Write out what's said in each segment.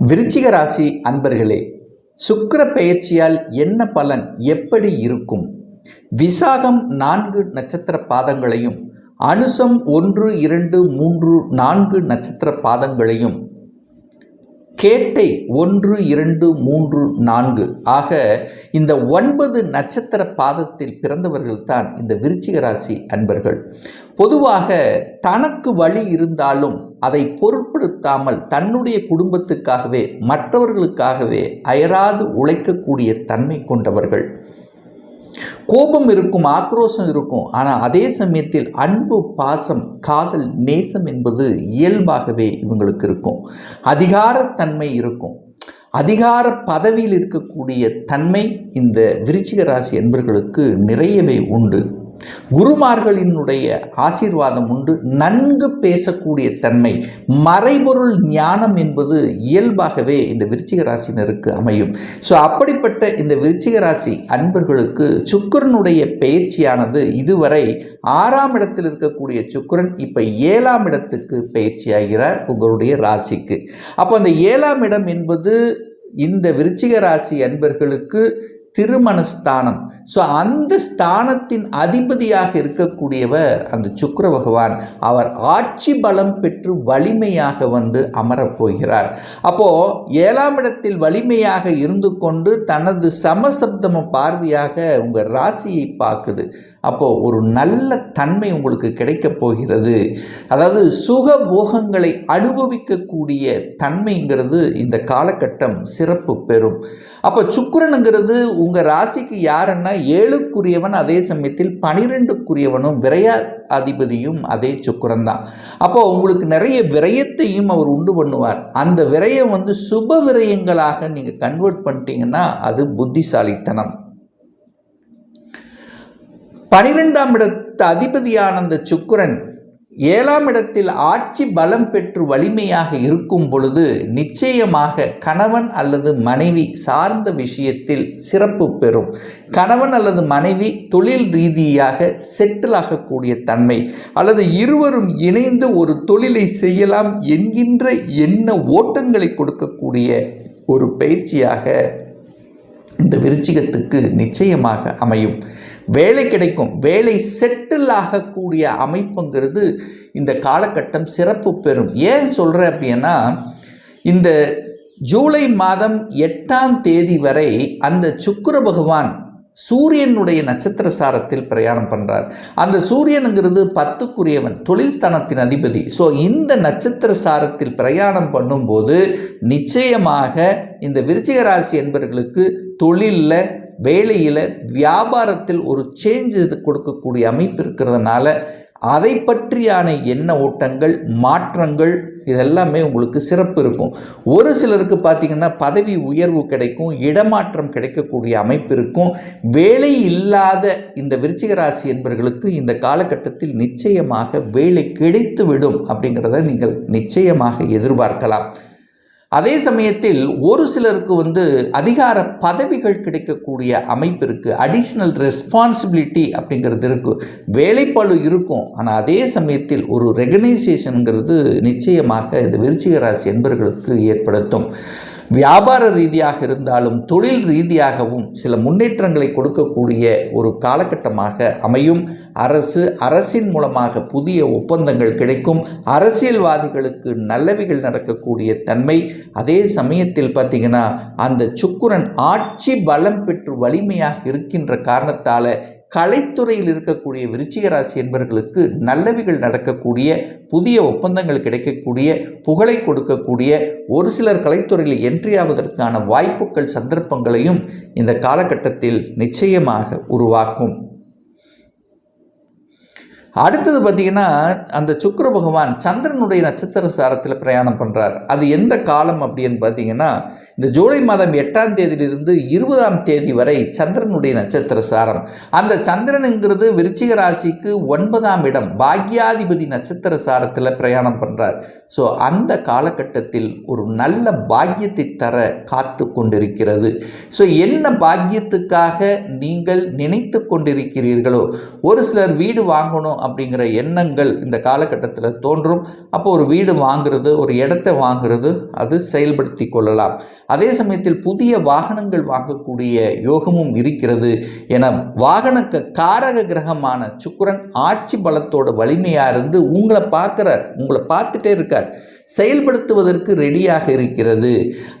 விருச்சிக ராசி அன்பர்களே சுக்கர பெயர்ச்சியால் என்ன பலன் எப்படி இருக்கும்? விசாகம் நான்கு நட்சத்திர பாதங்களையும் அனுசம் ஒன்று இரண்டு மூன்று நான்கு நட்சத்திர பாதங்களையும் கேட்டை ஒன்று இரண்டு மூன்று நான்கு. ஆக இந்த ஒன்பது நட்சத்திர பாதத்தில் பிறந்தவர்கள்தான் இந்த விருச்சிக ராசி அன்பர்கள். பொதுவாக தனக்கு வழி இருந்தாலும் அதை பொருட்படுத்தாமல் தன்னுடைய குடும்பத்துக்காகவே மற்றவர்களுக்காகவே அயராது உழைக்கக்கூடிய தன்மை கொண்டவர்கள். கோபம் இருக்கும் ஆக்ரோஷம் இருக்கும். ஆனால் அதே சமயத்தில் அன்பு பாசம் காதல் நேசம் என்பது இயல்பாகவே இவங்களுக்கு இருக்கும். அதிகாரத்தன்மை இருக்கும். அதிகார பதவியில் இருக்கக்கூடிய தன்மை இந்த விருச்சிக ராசி என்பர்களுக்கு நிறையவே உண்டு. குருமார்களினுடைய ஆசீர்வாதம் உண்டு. நன்கு பேசக்கூடிய தன்மை மறைபொருள் ஞானம் என்பது இயல்பாகவே இந்த விருச்சிக ராசினருக்கு அமையும். ஸோ அப்படிப்பட்ட இந்த விருச்சிக ராசி அன்பர்களுக்கு சுக்கரனுடைய பயிற்சியானது இதுவரை ஆறாம் இடத்தில் இருக்கக்கூடிய சுக்கரன் இப்போ ஏழாம் இடத்துக்கு பயிற்சியாகிறார் உங்களுடைய ராசிக்கு. அப்போ அந்த ஏழாம் இடம் என்பது இந்த விருச்சிக ராசி அன்பர்களுக்கு திருமணஸ்தானம் ஸோ அந்த ஸ்தானத்தின் அதிபதியாக இருக்கக்கூடியவர் அந்த சுக்கர பகவான். அவர் ஆட்சி பலம் பெற்று வலிமையாக வந்து அமரப்போகிறார் அப்போது ஏழாம் இடத்தில் வலிமையாக இருந்து கொண்டு தனது சமசப்தம பார்வையாக உங்கள் ராசியை பார்க்குது. அப்போது ஒரு நல்ல தன்மை உங்களுக்கு கிடைக்கப் போகிறது. அதாவது சுக போகங்களை அனுபவிக்கக்கூடிய தன்மைங்கிறது இந்த காலகட்டம் சிறப்பு பெறும். அப்போ சுக்கிரனுங்கிறது உங்கள் ராசிக்கு யாருன்னா ஏழுக்குரியவன் அதே சமயத்தில் பனிரெண்டுக்குரியவனும் விரையா அதிபதியும் அதே சுக்கரன் தான் அப்போ உங்களுக்கு நிறைய விரயத்தையும் அவர் உண்டு பண்ணுவார். அந்த விரயம் வந்து சுப விரயங்களாக நீங்கள் கன்வெர்ட் பண்ணிட்டீங்கன்னா அது புத்திசாலித்தனம். பனிரெண்டாம் இடத்து அதிபதியான அந்த சுக்கரன் ஏழாம் இடத்தில் ஆட்சி பலம் பெற்று வலிமையாக இருக்கும் பொழுது நிச்சயமாக கணவன் அல்லது மனைவி சார்ந்த விஷயத்தில் சிறப்பு பெறும். கணவன் அல்லது மனைவி தொழில் ரீதியாக செட்டில் ஆகக்கூடிய தன்மை அல்லது இருவரும் இணைந்து ஒரு தொழிலை செய்யலாம் என்கின்ற எண்ண ஓட்டங்களை கொடுக்கக்கூடிய ஒரு பயிற்சியாக இந்த விருச்சிகத்துக்கு நிச்சயமாக அமையும். வேலை கிடைக்கும். வேலை செட்டில் ஆகக்கூடிய அமைப்புங்கிறது இந்த காலகட்டம் சிறப்பு பெறும். ஏன் சொல்கிறேன் அப்படின்னா இந்த ஜூலை மாதம் எட்டாம் தேதி வரை அந்த சுக்கிர பகவான் சூரியனுடைய நட்சத்திர சாரத்தில் பிரயாணம் பண்ணுறார் அந்த சூரியனுங்கிறது பத்துக்குரியவன் தொழில் ஸ்தானத்தின் அதிபதி. ஸோ இந்த நட்சத்திர சாரத்தில் பிரயாணம் பண்ணும்போது நிச்சயமாக இந்த விருச்சிக ராசி என்பவர்களுக்கு தொழிலில் வேலையில் வியாபாரத்தில் ஒரு சேஞ்ச் கொடுக்கக்கூடிய அமைப்பு இருக்கிறதுனால அதை பற்றியான எண்ண ஓட்டங்கள் மாற்றங்கள் இதெல்லாமே உங்களுக்கு சிறப்பு இருக்கும். ஒரு சிலருக்கு பார்த்திங்கன்னா பதவி உயர்வு கிடைக்கும் இடமாற்றம் கிடைக்கக்கூடிய அமைப்பு இருக்கும். வேலை இல்லாத இந்த விருச்சிகராசி என்பவர்களுக்கு இந்த காலகட்டத்தில் நிச்சயமாக வேலை கிடைத்துவிடும் அப்படிங்கிறத நீங்கள் நிச்சயமாக எதிர்பார்க்கலாம். அதே சமயத்தில் ஒரு சிலருக்கு வந்து அதிகார பதவிகள் கிடைக்கக்கூடிய அமைப்பு இருக்குது அடிஷ்னல் ரெஸ்பான்சிபிலிட்டி அப்படிங்கிறது இருக்குது வேலைப்பழு இருக்கும். ஆனால் அதே சமயத்தில் ஒரு ரெகனைசேஷனுங்கிறது நிச்சயமாக இந்த விருச்சிக ராசி என்பர்களுக்கு ஏற்படுத்தும். வியாபார ரீதியாக இருந்தாலும் தொழில் ரீதியாகவும் சில முன்னேற்றங்களை கொடுக்கக்கூடிய ஒரு காலகட்டமாக அமையும். அரசு அரசின் மூலமாக புதிய ஒப்பந்தங்கள் கிடைக்கும். அரசியல்வாதிகளுக்கு நல்லவைகள் நடக்கக்கூடிய தன்மை. அதே சமயத்தில் பார்த்திங்கன்னா அந்த சுக்குரன் ஆட்சி பலம் பெற்று வலிமையாக இருக்கின்ற காரணத்தால் கலைத்துறையில் இருக்கக்கூடிய விருச்சிக ராசி என்பவர்களுக்கு நல்லவிகள் நடக்கக்கூடிய புதிய ஒப்பந்தங்கள் கிடைக்கக்கூடிய புகழை கொடுக்கக்கூடிய ஒரு சிலர் கலைத்துறையில் என்ட்ரி ஆவதற்கான வாய்ப்புகள் சந்தர்ப்பங்களையும் இந்த காலகட்டத்தில் நிச்சயமாக உருவாக்கும். அடுத்தது பார்த்திங்கன்னா அந்த சுக்கர பகவான் சந்திரனுடைய நட்சத்திர சாரத்தில் பிரயாணம் பண்ணுறார் அது எந்த காலம் அப்படின்னு பார்த்தீங்கன்னா இந்த ஜூலை மாதம் எட்டாம் தேதியிலிருந்து இருபதாம் தேதி வரை சந்திரனுடைய நட்சத்திர சாரம். அந்த சந்திரனுங்கிறது விருச்சிக ராசிக்கு ஒன்பதாம் இடம் பாக்யாதிபதி நட்சத்திர சாரத்தில் பிரயாணம் பண்ணுறார் ஸோ அந்த காலகட்டத்தில் ஒரு நல்ல பாக்கியத்தை தர காத்து கொண்டிருக்கிறது. ஸோ என்ன பாக்கியத்துக்காக நீங்கள் நினைத்து கொண்டிருக்கிறீர்களோ ஒரு சிலர் வீடு வாங்கணும் அப்படிங்கிற எண்ணங்கள் இந்த காலகட்டத்தில் தோன்றும். அப்போ ஒரு வீடு வாங்குறது ஒரு இடத்தை வாங்குறது அது செயல்படுத்தி கொள்ளலாம். அதே சமயத்தில் புதிய வாகனங்கள் வாங்கக்கூடிய யோகமும் இருக்கிறது. என வாகன காரக கிரகமான சுக்கிரன் ஆட்சி பலத்தோட வலிமையாக இருந்து உங்களை பார்க்குறார் உங்களை பார்த்துட்டே இருக்கார். செயல்படுத்துவதற்கு ரெடியாக இருக்கிறது.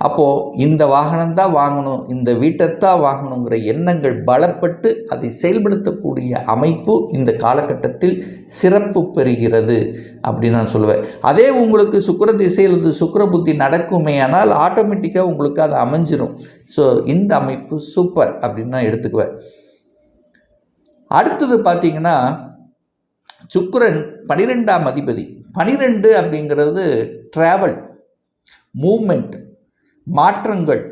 அப்போது இந்த வாகனம் தான் வாங்கணும் இந்த வீட்டைத்தான் வாங்கணுங்கிற எண்ணங்கள் பலப்பட்டு அதை செயல்படுத்தக்கூடிய அமைப்பு இந்த காலகட்டத்தில் சிறப்பு பெறுகிறது அப்படின்னு நான் சொல்லுவேன். அதே உங்களுக்கு சுக்கர திசையிலிருந்து சுக்கர புத்தி நடக்குமே ஆனால் ஆட்டோமேட்டிக்காக உங்களுக்கு அது அமைஞ்சிரும். ஸோ இந்த அமைப்பு சூப்பர் அப்படின்னு நான் எடுத்துக்குவேன். அடுத்தது பார்த்தீங்கன்னா சுக்கரன் பனிரெண்டாம் அதிபதி. பனிரெண்டு அப்படிங்கிறது ட்ராவல் மூமெண்ட் மாற்றங்கள்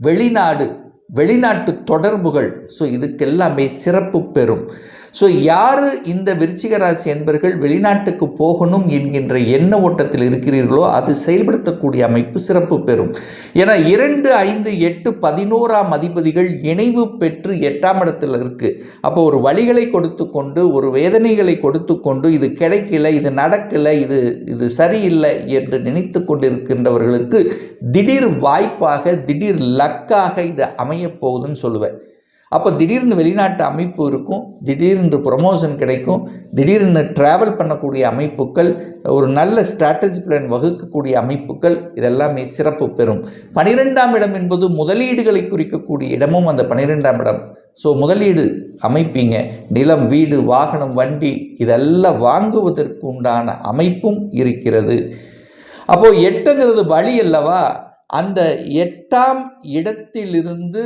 வெளிநாடு வெளிநாட்டு தொடர்புகள். ஸோ இதுக்கெல்லாமே சிறப்பு பெறும். ஸோ யார் இந்த விருச்சிக ராசி என்பர்கள் வெளிநாட்டுக்கு போகணும் என்கின்ற எண்ண ஓட்டத்தில் இருக்கிறீர்களோ அது செயல்படுத்தக்கூடிய அமைப்பு சிறப்பு பெறும். ஏன்னா இரண்டு ஐந்து எட்டு பதினோராம் அதிபதிகள் இணைவு பெற்று எட்டாம் இடத்துல இருக்குது அப்போ ஒரு வழிகளை கொடுத்து கொண்டு ஒரு வேதனைகளை கொடுத்து கொண்டு இது கிடைக்கல இது நடக்கலை இது இது சரியில்லை என்று நினைத்து கொண்டிருக்கின்றவர்களுக்கு திடீர் வாய்ப்பாக திடீர் லக்காக இது அமை போகுதுன்னு சொல்லுவேன். அப்போ திடீர்னு வெளிநாட்டு அமைப்பு இருக்கும் திடீர்னு ப்ரொமோஷன் கிடைக்கும் திடீர்னு ட்ராவல் பண்ணக்கூடிய அமைப்புகள் ஒரு நல்ல ஸ்ட்ராட்டஜி பிளான் வகுக்கக்கூடிய அமைப்புகள் இதெல்லாமே சிறப்பு பெறும். பனிரெண்டாம் இடம் என்பது முதலீடுகளை குறிக்கக்கூடிய இடமும் அந்த பனிரெண்டாம் இடம். ஸோ முதலீடு அமைப்பீங்க. நிலம் வீடு வாகனம் வண்டி இதெல்லாம் வாங்குவதற்கு உண்டான அமைப்பும் இருக்கிறது. அப்போது எட்டுங்கிறது வழி அல்லவா? அந்த எட்டாம் இடத்திலிருந்து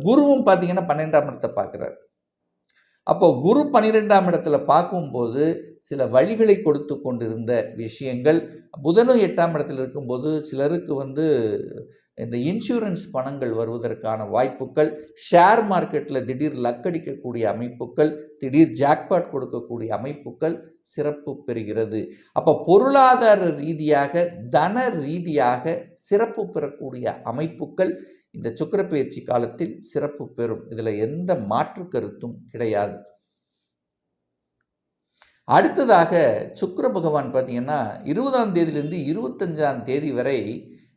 குருவும் பார்த்தீங்கன்னா பன்னெண்டாம் இடத்தை பார்க்குறார் அப்போ குரு பன்னிரெண்டாம் இடத்துல பார்க்கும்போது சில வழிகளை கொடுத்து கொண்டிருந்த விஷயங்கள் புதனும் எட்டாம் இடத்துல இருக்கும்போது சிலருக்கு வந்து இந்த இன்சூரன்ஸ் பணங்கள் வருவதற்கான வாய்ப்புகள் ஷேர் மார்க்கெட்டில் திடீர் லக்கடிக்கக்கூடிய அமைப்புகள் திடீர் ஜாக்பாட் கொடுக்கக்கூடிய அமைப்புகள் சிறப்பு பெறுகிறது. அப்போ பொருளாதார ரீதியாக தன ரீதியாக சிறப்பு பெறக்கூடிய அமைப்புகள் இந்த சுக்கிர பயிற்சி காலத்தில் சிறப்பு பெறும். இதில் எந்த மாற்று கருத்தும் கிடையாது. அடுத்ததாக சுக்கர பகவான் பார்த்தீங்கன்னா இருபதாம் தேதியிலிருந்து இருபத்தஞ்சாம் தேதி வரை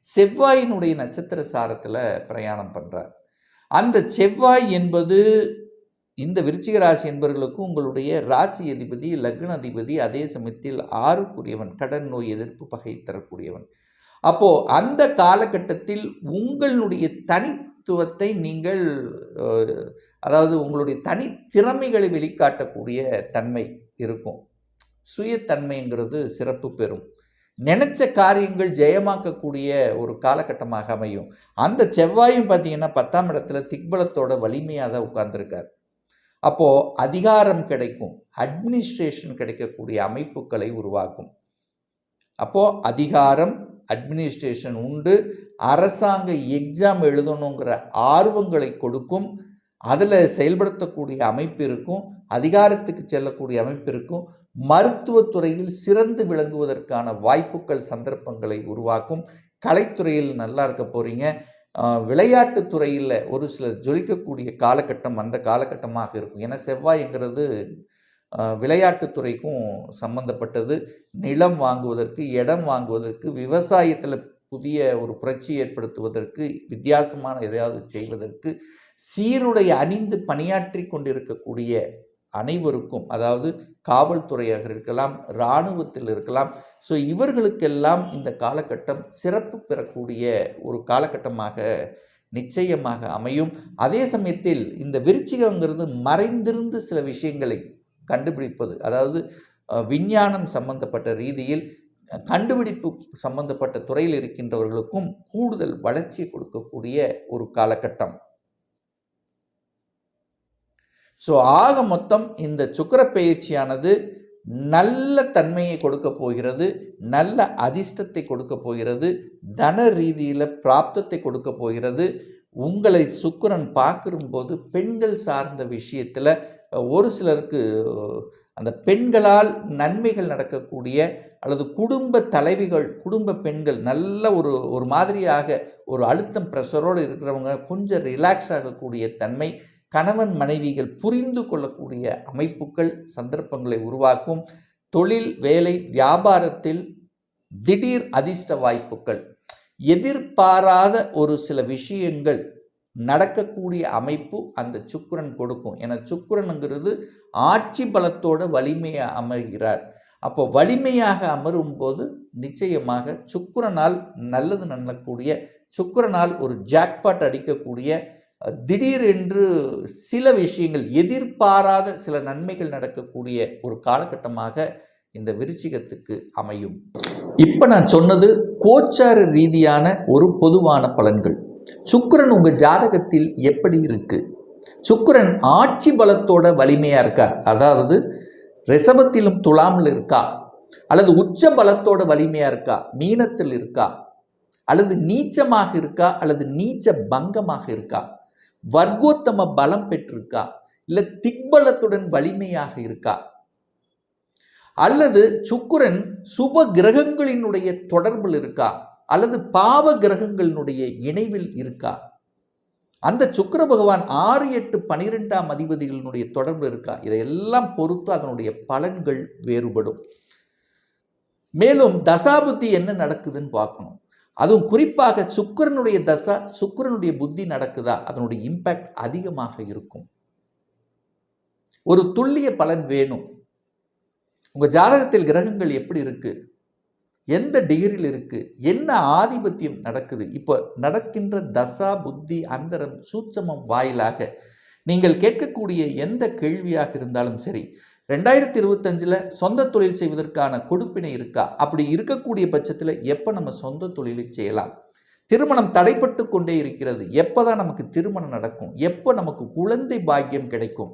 செவ்வாயினுடைய நட்சத்திர சாரத்தில் பிரயாணம் பண்ணுறார் அந்த செவ்வாய் என்பது இந்த விருச்சிக ராசி என்பவர்களுக்கும் உங்களுடைய ராசி அதிபதி லக்ன அதிபதி அதே சமயத்தில் ஆறுக்குரியவன் கடன் நோய் எதிர்ப்பு பகை தரக்கூடியவன். அப்போது அந்த காலகட்டத்தில் உங்களுடைய தனித்துவத்தை நீங்கள் அதாவது உங்களுடைய தனித்திறமைகளை வெளிக்காட்டக்கூடிய தன்மை இருக்கும். சுயத்தன்மைங்கிறது சிறப்பு பெறும். நினச்ச காரியங்கள் ஜெயமாக்கக்கூடிய ஒரு காலகட்டமாக அமையும். அந்த செவ்வாயும் பார்த்தீங்கன்னா பத்தாம் இடத்துல திக்பலத்தோட வலிமையாக தான் உட்கார்ந்துருக்கார். அப்போது அதிகாரம் கிடைக்கும் அட்மினிஸ்ட்ரேஷன் கிடைக்கக்கூடிய அமைப்புகளை உருவாக்கும். அப்போது அதிகாரம் அட்மினிஸ்ட்ரேஷன் உண்டு. அரசாங்க எக்ஸாம் எழுதணுங்கிற ஆர்வங்களை கொடுக்கும். அதில் செயல்படுத்தக்கூடிய அமைப்பு இருக்கும். அதிகாரத்துக்கு செல்லக்கூடிய அமைப்பு இருக்கும். மருத்துவத்துறையில் சிறந்து விளங்குவதற்கான வாய்ப்புகள் சந்தர்ப்பங்களை உருவாக்கும். கலைத்துறையில் நல்லா இருக்க போகிறீங்க விளையாட்டு துறையில் ஒரு சிலர் ஜொலிக்கக்கூடிய காலகட்டம் அந்த காலகட்டமாக இருக்கும். ஏன்னா செவ்வாய்ங்கிறது விளையாட்டுத்துறைக்கும் சம்பந்தப்பட்டது. நிலம் வாங்குவதற்கு இடம் வாங்குவதற்கு விவசாயத்தில் புதிய ஒரு புரட்சி ஏற்படுத்துவதற்கு வித்தியாசமான எதையாவது செய்வதற்கு சீருடை அணிந்து பணியாற்றி கொண்டிருக்கக்கூடிய அனைவருக்கும் அதாவது காவல்துறையாக இருக்கலாம் இராணுவத்தில் இருக்கலாம். ஸோ இவர்களுக்கெல்லாம் இந்த காலகட்டம் சிறப்பு பெறக்கூடிய ஒரு காலகட்டமாக நிச்சயமாக அமையும். அதே சமயத்தில் இந்த விருச்சிகங்கிறது மறைந்திருந்து சில விஷயங்களை கண்டுபிடிப்பது அதாவது விஞ்ஞானம் சம்பந்தப்பட்ட ரீதியில் கண்டுபிடிப்பு சம்பந்தப்பட்ட துறையில் இருக்கின்றவர்களுக்கும் கூடுதல் வளர்ச்சியை கொடுக்கக்கூடிய ஒரு காலகட்டம். ஸோ ஆக மொத்தம் இந்த சுக்கிர பயிற்சியானது நல்ல தன்மையை கொடுக்க போகிறது நல்ல அதிர்ஷ்டத்தை கொடுக்க போகிறது தன ரீதியில் பிராப்தத்தை கொடுக்க போகிறது. உங்களை சுக்கிரன் பார்க்கும்போது பெண்கள் சார்ந்த விஷயத்தில் ஒரு சிலருக்கு அந்த பெண்களால் நன்மைகள் நடக்கக்கூடிய அல்லது குடும்ப தலைவிகள் குடும்ப பெண்கள் நல்ல ஒரு ஒரு மாதிரியாக ஒரு அழுத்தம் ப்ரெஷரோடு இருக்கிறவங்க கொஞ்சம் ரிலாக்ஸ் ஆகக்கூடிய தன்மை கணவன் மனைவிகள் புரிந்து கொள்ளக்கூடிய அமைப்புகள் சந்தர்ப்பங்களை உருவாக்கும் தொழில் வேலை வியாபாரத்தில் திடீர் அதிர்ஷ்ட வாய்ப்புகள். எதிர்பாராத ஒரு சில விஷயங்கள் நடக்கக்கூடிய அமைப்பு அந்த சுக்கிரன் கொடுக்கும். ஏன்னா சுக்கிரனுங்கிறது ஆட்சி பலத்தோட வலிமையாக அமர்கிறார். அப்போ வலிமையாக அமரும் போது நிச்சயமாக சுக்கிரனால் நல்லது நடக்கக்கூடிய சுக்கிரனால் ஒரு ஜாக்பாட் அடிக்கக்கூடிய திடீரென்று சில விஷயங்கள் எதிர்பாராத சில நன்மைகள் நடக்கக்கூடிய ஒரு காலகட்டமாக இந்த விருச்சிகத்துக்கு அமையும். இப்போ நான் சொன்னது கோச்சார ரீதியான ஒரு பொதுவான பலன்கள். சுக்கரன் உங்கள் ஜாதகத்தில் எப்படி இருக்குது சுக்கரன் ஆட்சி பலத்தோட வலிமையாக இருக்கா? அதாவது ரிஷபத்திலும் துலாமில் இருக்கா? அல்லது உச்ச பலத்தோட வலிமையாக இருக்கா? மீனத்தில் இருக்கா? அல்லது நீச்சமாக இருக்கா? அல்லது நீச்ச பங்கமாக இருக்கா? வர்க்கோத்தம பலம் பெற்றிருக்கா? இல்லை திக்பலத்துடன் வலிமையாக இருக்கா? அல்லது சுக்குரன் சுப கிரகங்களினுடைய தொடர்பில் இருக்கா? அல்லது பாவ கிரகங்களினுடைய இணைவில் இருக்கா? அந்த சுக்கர பகவான் ஆறு எட்டு பனிரெண்டாம் அதிபதிகளினுடைய தொடர்பு இருக்கா? இதையெல்லாம் பொறுத்து அதனுடைய பலன்கள் வேறுபடும். மேலும் தசாபுத்தி என்ன நடக்குதுன்னு பார்க்கணும். அதுவும் குறிப்பாக சுக்கிரனுடைய தசா சுக்கிரனுடைய புத்தி நடக்குதா? அதனுடைய இம்பேக்ட் அதிகமாக இருக்கும். ஒரு துல்லிய பலன் வேணும். உங்கள் ஜாதகத்தில் கிரகங்கள் எப்படி இருக்குது எந்த டிகிரியில் இருக்குது என்ன ஆதிபத்தியம் நடக்குது? இப்போ நடக்கின்ற தசா புத்தி அந்தரம் சூட்சமம் வாயிலாக நீங்கள் கேட்கக்கூடிய எந்த கேள்வியாக இருந்தாலும் சரி ரெண்டாயிரத்தி இருபத்தஞ்சில் சொந்த தொழில் செய்வதற்கான கொடுப்பினை இருக்கா? அப்படி இருக்கக்கூடிய பட்சத்தில் எப்போ நம்ம சொந்த தொழிலை செய்யலாம்? திருமணம் தடைப்பட்டு கொண்டே இருக்கிறது. எப்போ தான் நமக்கு திருமணம் நடக்கும்? எப்போ நமக்கு குழந்தை பாக்கியம் கிடைக்கும்?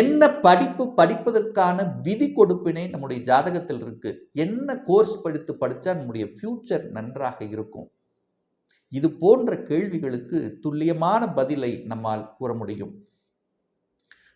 என்ன படிப்பு படிப்பதற்கான விதி கொடுப்பினை நம்முடைய ஜாதகத்தில் இருக்கு. என்ன கோர்ஸ் படித்து படித்தா நம்முடைய ஃபியூச்சர் நன்றாக இருக்கும்? இது போன்ற கேள்விகளுக்கு துல்லியமான பதிலை நம்மால் கூற முடியும்.